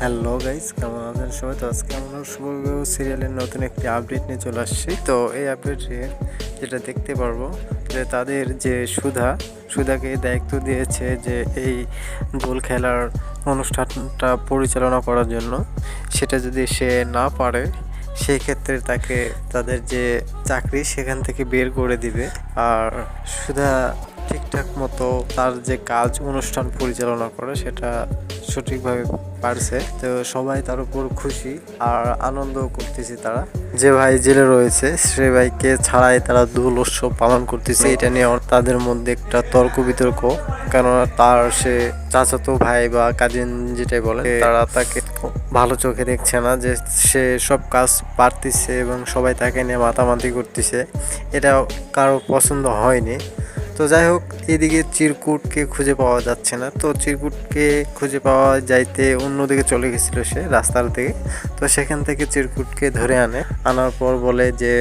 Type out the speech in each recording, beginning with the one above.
Hello guys কেমন আছেন সবাই? তো আজকে আমরা শুভ সিরিয়ালের নতুন একটি আপডেট নিয়ে চলে আসছি। তো এই আপডেটে যেটা দেখতে পারব, যে তাদের যে সুধা, সুধাকে দায়িত্ব দিয়েছে যে এই দোল খেলার অনুষ্ঠানটা পরিচালনা করার জন্য। সেটা যদি সে না পারে সেই ক্ষেত্রে তাকে তাদের যে চাকরি সেখান থেকে বের করে দিবে। আর সুধা ঠিকঠাক মতো তার যে কাজ, অনুষ্ঠান পরিচালনা করে, সেটা সঠিকভাবে পারছে। তো সবাই তার উপর খুশি আর আনন্দ করতেছে তারা। যে ভাই জেলে রয়েছে, সে ভাইকে ছাড়াই তারা দোল উৎসব পালন করতেছে। এটা নিয়ে তাদের মধ্যে একটা তর্ক বিতর্ক কেননা তার সে চাচাতো ভাই বা কাজিন যেটাই বলে তারা তাকে ভালো চোখে দেখছে না যে সে সব কাজ পারতেছে এবং সবাই তাকে নিয়ে মাতামাতি করতেছে। এটা কারও পছন্দ হয়নি। তো যাই হোক, এদিকে চিরকুটকে খুঁজে পাওয়া যাচ্ছে না। তো চিরকুটকে খুঁজে পাওয়া যাইতে অন্যদিকে চলে গেছিল সে রাস্তার দিকে। তো সেখান থেকে চিরকুটকে ধরে আনে। আনার পর বলে যে,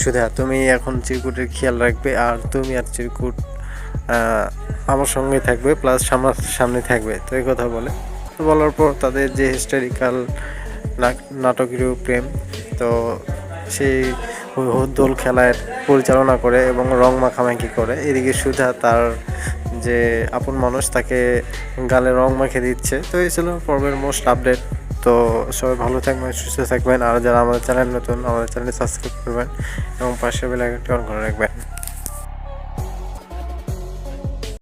সুধা, তুমি এখন চিরকুটের খেয়াল রাখবে আর তুমি আর চিরকুট আমার সঙ্গে থাকবে প্লাস আমার সামনে থাকবে। তো এই কথা বলে। তো বলার পর তাদের যে হিস্টোরিক্যাল নাটকীয় প্রেম, তো সেই দোল খেলায় পরিচালনা করে এবং রং মাখামাখি করে। এদিকে সুধা তার যে আপন মানুষ, তাকে গালে রং মাখিয়ে দিচ্ছে। তো এই ছিল পর্বের মোস্ট আপডেট তো সবাই ভালো থাকবেন, সুস্থ থাকবেন। আর যারা আমাদের চ্যানেল নতুন, আমাদের চ্যানেল সাবস্ক্রাইব করবেন এবং পাশে বেলাইকনটি অন করে রাখবেন।